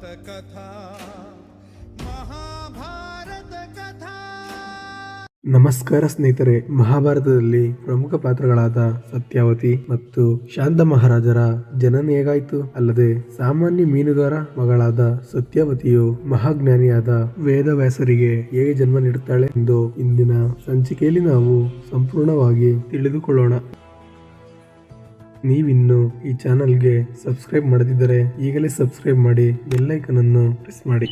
कथा महाभारत कथा ನಮಸ್ಕಾರ ಸ್ನೇಹಿತರೆ ಮಹಾಭಾರತದಲ್ಲಿ ಪ್ರಮುಖ ಪಾತ್ರಗಳಾದ ಸತ್ಯಾವತಿ ಮತ್ತು ಶಾಂತ ಮಹಾರಾಜರ ಜನನ ಹೇಗಾಯ್ತು ಅಲ್ಲದೆ ಸಾಮಾನ್ಯ ಮೀನುಗಾರ ಮಗಳಾದ ಸತ್ಯಾವತಿಯು ಮಹಾಜ್ಞಾನಿಯಾದ ವೇದವ್ಯಾಸರಿಗೆ ಹೇಗೆ ಜನ್ಮ ನೀಡುತ್ತಾಳೆ ಎಂದು ಇಂದಿನ ಸಂಚಿಕೆಯಲ್ಲಿ ನಾವು ಸಂಪೂರ್ಣವಾಗಿ ತಿಳಿದುಕೊಳ್ಳೋಣ ನೀವಿನ್ನು ಈ ಚಾನಲ್ಗೆ ಸಬ್ಸ್ಕ್ರೈಬ್ ಮಾಡದಿದ್ದರೆ ಈಗಲೇ ಸಬ್ಸ್ಕ್ರೈಬ್ ಮಾಡಿ ಬೆಲ್ಲೈಕನ್ ಅನ್ನು ಪ್ರೆಸ್ ಮಾಡಿ.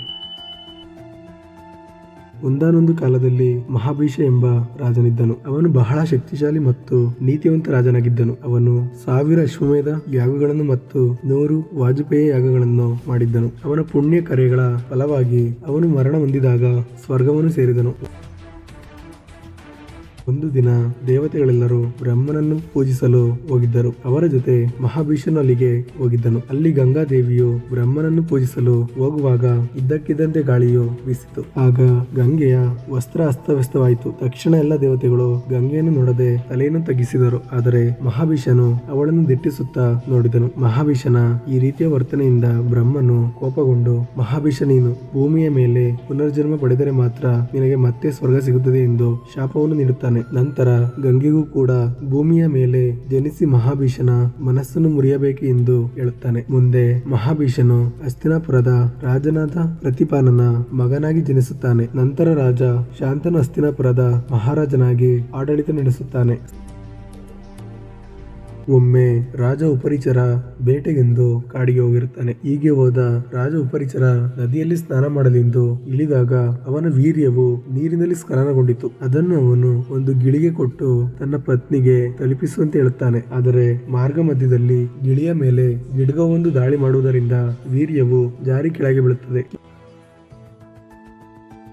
ಒಂದಾನೊಂದು ಕಾಲದಲ್ಲಿ ಮಹಾಭೀಷ ಎಂಬ ರಾಜನಿದ್ದನು. ಅವನು ಬಹಳ ಶಕ್ತಿಶಾಲಿ ಮತ್ತು ನೀತಿವಂತ ರಾಜನಾಗಿದ್ದನು. ಅವನು ಸಾವಿರ ಅಶ್ವಮೇಧ ಯಾಗಗಳನ್ನು ಮತ್ತು ನೂರು ವಾಜಪೇಯಿ ಯಾಗಗಳನ್ನು ಮಾಡಿದ್ದನು. ಅವನ ಪುಣ್ಯ ಕರೆಗಳ ಫಲವಾಗಿ ಅವನು ಮರಣ ಹೊಂದಿದಾಗ ಸ್ವರ್ಗವನ್ನು ಸೇರಿದನು. ಒಂದು ದಿನ ದೇವತೆಗಳೆಲ್ಲರೂ ಬ್ರಹ್ಮನನ್ನು ಪೂಜಿಸಲು ಹೋಗಿದ್ದರು. ಅವರ ಜೊತೆ ಮಹಾಭೀಷನು ಹೋಗಿದ್ದನು. ಅಲ್ಲಿ ಗಂಗಾದೇವಿಯು ಬ್ರಹ್ಮನನ್ನು ಪೂಜಿಸಲು ಹೋಗುವಾಗ ಇದ್ದಕ್ಕಿದ್ದಂತೆ ಗಾಳಿಯು ಬೀಸಿತು. ಆಗ ಗಂಗೆಯ ವಸ್ತ್ರ ಅಸ್ತವ್ಯಸ್ತವಾಯಿತು. ತಕ್ಷಣ ಎಲ್ಲ ದೇವತೆಗಳು ಗಂಗೆಯನ್ನು ನೋಡದೆ ತಲೆಯನ್ನು ತಗ್ಗಿಸಿದರು. ಆದರೆ ಮಹಾಭೀಷನು ಅವಳನ್ನು ದಿಟ್ಟಿಸುತ್ತಾ ನೋಡಿದನು. ಮಹಾಭೀಷನ ಈ ರೀತಿಯ ವರ್ತನೆಯಿಂದ ಬ್ರಹ್ಮನು ಕೋಪಗೊಂಡು ಮಹಾಭೀಷ ನೀನು ಭೂಮಿಯ ಮೇಲೆ ಪುನರ್ಜನ್ಮ ಪಡೆದರೆ ಮಾತ್ರ ನಿನಗೆ ಮತ್ತೆ ಸ್ವರ್ಗ ಸಿಗುತ್ತದೆ ಎಂದು ಶಾಪವನ್ನು ನೀಡುತ್ತಾನೆ. ನಂತರ ಗಂಗೆಗೂ ಕೂಡ ಭೂಮಿಯ ಮೇಲೆ ಜನಿಸಿ ಮಹಾಭೀಷನ ಮನಸ್ಸನ್ನು ಮುರಿಯಬೇಕು ಎಂದು ಹೇಳುತ್ತಾನೆ. ಮುಂದೆ ಮಹಾಭೀಷನು ಹಸ್ತಿನಾಪುರದ ರಾಜನಾದ ಪ್ರತಿಪಾನನ ಮಗನಾಗಿ ಜನಿಸುತ್ತಾನೆ. ನಂತರ ರಾಜ ಶಾಂತನು ಹಸ್ತಿನಾಪುರದ ಮಹಾರಾಜನಾಗಿ ಆಡಳಿತ ನಡೆಸುತ್ತಾನೆ. ಒಮ್ಮೆ ರಾಜ ಉಪರಿಚರ ಬೇಟೆಗೆಂದು ಕಾಡಿಗೆ ಹೋಗಿರುತ್ತಾನೆ. ಹೀಗೆ ಹೋದ ರಾಜ ಉಪರಿಚರ ನದಿಯಲ್ಲಿ ಸ್ನಾನ ಮಾಡಲೆಂದು ಇಳಿದಾಗ ಅವನ ವೀರ್ಯವು ನೀರಿನಲ್ಲಿ ಸ್ಖಲನಗೊಂಡಿತು. ಅದನ್ನು ಅವನು ಒಂದು ಗಿಳಿಗೆ ಕೊಟ್ಟು ತನ್ನ ಪತ್ನಿಗೆ ತಲುಪಿಸುವಂತೆ ಹೇಳುತ್ತಾನೆ. ಆದರೆ ಮಾರ್ಗ ಮಧ್ಯದಲ್ಲಿ ಗಿಳಿಯ ಮೇಲೆ ಗಿಡಗವೊಂದು ದಾಳಿ ಮಾಡುವುದರಿಂದ ವೀರ್ಯವು ಜಾರಿ ಕೆಳಗೆ ಬೀಳುತ್ತದೆ.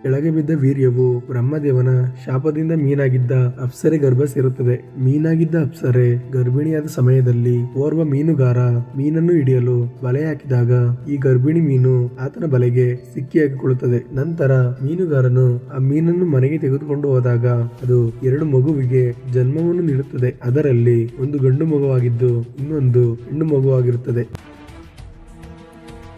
ಕೆಳಗೆ ಬಿದ್ದ ವೀರ್ಯವು ಬ್ರಹ್ಮದೇವನ ಶಾಪದಿಂದ ಮೀನಾಗಿದ್ದ ಅಪ್ಸರೆ ಗರ್ಭ ಸೇರುತ್ತದೆ ಮೀನಾಗಿದ್ದ ಅಪ್ಸರೆ ಗರ್ಭಿಣಿಯಾದ ಸಮಯದಲ್ಲಿ ಓರ್ವ ಮೀನುಗಾರ ಮೀನನ್ನು ಹಿಡಿಯಲು ಬಲೆ ಹಾಕಿದಾಗ ಈ ಗರ್ಭಿಣಿ ಮೀನು ಆತನ ಬಲೆಗೆ ಸಿಕ್ಕಿ ಹಾಕಿಕೊಳ್ಳುತ್ತದೆ ನಂತರ ಮೀನುಗಾರನು ಆ ಮೀನನ್ನು ಮನೆಗೆ ತೆಗೆದುಕೊಂಡು ಹೋದಾಗ ಅದು ಎರಡು ಮಗುವಿಗೆ ಜನ್ಮವನ್ನು ನೀಡುತ್ತದೆ. ಅದರಲ್ಲಿ ಒಂದು ಗಂಡು ಮಗುವಾಗಿದ್ದು ಇನ್ನೊಂದು ಹೆಣ್ಣು ಮಗುವಾಗಿರುತ್ತದೆ.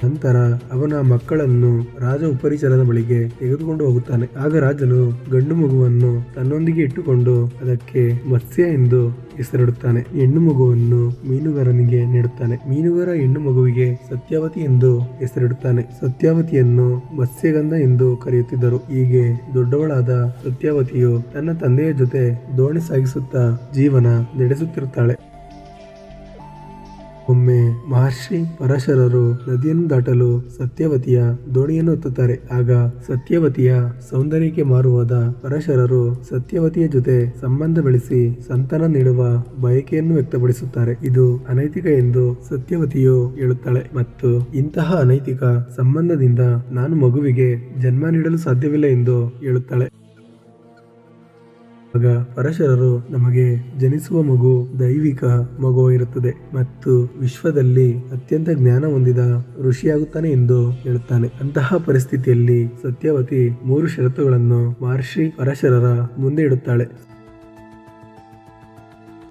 ನಂತರ ಅವನ ಮಕ್ಕಳನ್ನು ರಾಜ ಉಪರಿಚರನ ಬಳಿಗೆ ತೆಗೆದುಕೊಂಡು ಹೋಗುತ್ತಾನೆ. ಆಗ ರಾಜನು ಗಂಡು ಮಗುವನ್ನು ತನ್ನೊಂದಿಗೆ ಇಟ್ಟುಕೊಂಡು ಅದಕ್ಕೆ ಮತ್ಸ್ಯ ಎಂದು ಹೆಸರಿಡುತ್ತಾನೆ. ಹೆಣ್ಣು ಮಗುವನ್ನು ಮೀನುಗಾರನಿಗೆ ನೀಡುತ್ತಾನೆ. ಮೀನುಗಾರ ಹೆಣ್ಣು ಮಗುವಿಗೆ ಸತ್ಯಾವತಿ ಎಂದು ಹೆಸರಿಡುತ್ತಾನೆ. ಸತ್ಯಾವತಿಯನ್ನು ಮತ್ಸ್ಯಗಂಧ ಎಂದು ಕರೆಯುತ್ತಿದ್ದರು. ಹೀಗೆ ದೊಡ್ಡವಳಾದ ಸತ್ಯಾವತಿಯು ತನ್ನ ತಂದೆಯ ಜೊತೆ ದೋಣಿ ಸಾಗಿಸುತ್ತಾ ಜೀವನ ನಡೆಸುತ್ತಿರುತ್ತಾಳೆ. ಮಹರ್ಷಿ ಪರಶರರು ನದಿಯನ್ನು ದಾಟಲು ಸತ್ಯವತಿಯ ದೋಣಿಯನ್ನು ಹತ್ತುತ್ತಾರೆ ಆಗ ಸತ್ಯವತಿಯ ಸೌಂದರ್ಯಕ್ಕೆ ಮಾರುವಾದ ಪರಶರರು ಸತ್ಯವತಿಯ ಜೊತೆ ಸಂಬಂಧ ಬೆಳೆಸಿ ಸಂತಾನ ನೀಡುವ ಬಯಕೆಯನ್ನು ವ್ಯಕ್ತಪಡಿಸುತ್ತಾರೆ. ಇದು ಅನೈತಿಕ ಎಂದು ಸತ್ಯವತಿಯು ಹೇಳುತ್ತಾಳೆ. ಮತ್ತು ಇಂತಹ ಅನೈತಿಕ ಸಂಬಂಧದಿಂದ ನಾನು ಮಗುವಿಗೆ ಜನ್ಮ ನೀಡಲು ಸಾಧ್ಯವಿಲ್ಲ ಎಂದು ಹೇಳುತ್ತಾಳೆ. ಆಗ ಪರಶರರು ನಮಗೆ ಜನಿಸುವ ಮಗು ದೈವಿಕ ಮಗು ಇರುತ್ತದೆ ಮತ್ತು ವಿಶ್ವದಲ್ಲಿ ಅತ್ಯಂತ ಜ್ಞಾನ ಹೊಂದಿದ ಋಷಿಯಾಗುತ್ತಾನೆ ಎಂದು ಹೇಳುತ್ತಾನೆ. ಅಂತಹ ಪರಿಸ್ಥಿತಿಯಲ್ಲಿ ಸತ್ಯವತಿ ಮೂರು ಷರತ್ತುಗಳನ್ನು ಮಹರ್ಷಿ ಪರಶರರ ಮುಂದೆ ಇಡುತ್ತಾಳೆ.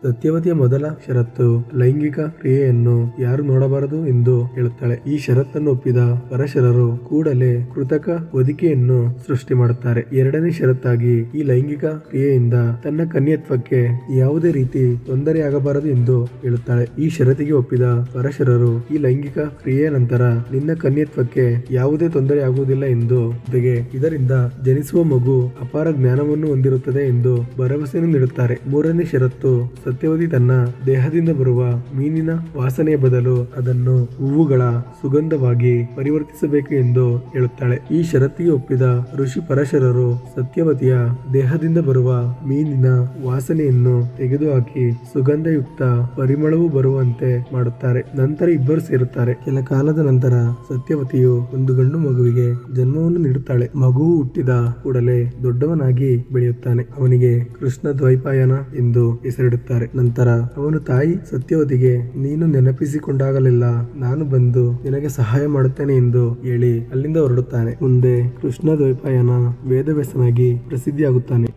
ಸತ್ಯವತಿಯ ಮೊದಲ ಷರತ್ತು ಲೈಂಗಿಕ ಕ್ರಿಯೆಯನ್ನು ಯಾರು ನೋಡಬಾರದು ಎಂದು ಹೇಳುತ್ತಾಳೆ. ಈ ಷರತ್ತನ್ನು ಒಪ್ಪಿದ ಪರಶರರು ಕೂಡಲೇ ಕೃತಕ ಒದಿಕೆಯನ್ನು ಸೃಷ್ಟಿ ಮಾಡುತ್ತಾರೆ. ಎರಡನೇ ಷರತ್ತಾಗಿ ಈ ಲೈಂಗಿಕ ಕ್ರಿಯೆಯಿಂದ ತನ್ನ ಕನ್ಯತ್ವಕ್ಕೆ ಯಾವುದೇ ರೀತಿ ತೊಂದರೆಯಾಗಬಾರದು ಎಂದು ಹೇಳುತ್ತಾಳೆ. ಈ ಷರತ್ತಿಗೆ ಒಪ್ಪಿದ ಪರಶರರು ಈ ಲೈಂಗಿಕ ಕ್ರಿಯೆಯ ನಂತರ ನಿನ್ನ ಕನ್ಯತ್ವಕ್ಕೆ ಯಾವುದೇ ತೊಂದರೆ ಆಗುವುದಿಲ್ಲ ಎಂದು ಜೊತೆಗೆ ಇದರಿಂದ ಜನಿಸುವ ಮಗು ಅಪಾರ ಜ್ಞಾನವನ್ನು ಹೊಂದಿರುತ್ತದೆ ಎಂದು ಭರವಸೆಯನ್ನು ನೀಡುತ್ತಾರೆ. ಮೂರನೇ ಷರತ್ತು ಸತ್ಯವತಿ ತನ್ನ ದೇಹದಿಂದ ಬರುವ ಮೀನಿನ ವಾಸನೆಯ ಬದಲು ಅದನ್ನು ಹೂವುಗಳ ಸುಗಂಧವಾಗಿ ಪರಿವರ್ತಿಸಬೇಕು ಎಂದು ಹೇಳುತ್ತಾಳೆ. ಈ ಷರತ್ತಿಗೆ ಒಪ್ಪಿದ ಋಷಿ ಪರಶರರು ಸತ್ಯವತಿಯ ದೇಹದಿಂದ ಬರುವ ಮೀನಿನ ವಾಸನೆಯನ್ನು ತೆಗೆದುಹಾಕಿ ಸುಗಂಧಯುಕ್ತ ಪರಿಮಳವು ಬರುವಂತೆ ಮಾಡುತ್ತಾರೆ. ನಂತರ ಇಬ್ಬರು ಸೇರುತ್ತಾರೆ. ಕೆಲ ಕಾಲದ ನಂತರ ಸತ್ಯವತಿಯು ಒಂದು ಗಂಡು ಮಗುವಿಗೆ ಜನ್ಮವನ್ನು ನೀಡುತ್ತಾಳೆ. ಮಗು ಹುಟ್ಟಿದ ಕೂಡಲೇ ದೊಡ್ಡವನಾಗಿ ಬೆಳೆಯುತ್ತಾನೆ. ಅವನಿಗೆ ಕೃಷ್ಣ ದ್ವೈಪಾಯನ ಎಂದು ಹೆಸರಿಡುತ್ತಾರೆ. ನಂತರ ಅವನು ತಾಯಿ ಸತ್ಯವತಿಗೆ ನೀನು ನೆನಪಿಸಿಕೊಂಡಾಗಲೆಲ್ಲ ನಾನು ಬಂದು ನಿನಗೆ ಸಹಾಯ ಮಾಡುತ್ತೇನೆ ಎಂದು ಹೇಳಿ ಅಲ್ಲಿಂದ ಹೊರಡುತ್ತಾನೆ. ಮುಂದೆ ಕೃಷ್ಣ ದ್ವೈಪಾಯನ ವೇದವ್ಯಾಸನಾಗಿ ಪ್ರಸಿದ್ಧಿಯಾಗುತ್ತಾನೆ.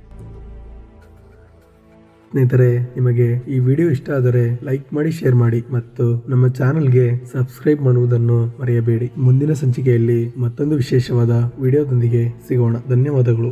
ಸ್ನೇಹಿತರೆ, ನಿಮಗೆ ಈ ವಿಡಿಯೋ ಇಷ್ಟ ಆದರೆ ಲೈಕ್ ಮಾಡಿ, ಶೇರ್ ಮಾಡಿ ಮತ್ತು ನಮ್ಮ ಚಾನೆಲ್ಗೆ ಸಬ್ಸ್ಕ್ರೈಬ್ ಮಾಡುವುದನ್ನು ಮರೆಯಬೇಡಿ. ಮುಂದಿನ ಸಂಚಿಕೆಯಲ್ಲಿ ಮತ್ತೊಂದು ವಿಶೇಷವಾದ ವಿಡಿಯೋದೊಂದಿಗೆ ಸಿಗೋಣ. ಧನ್ಯವಾದಗಳು.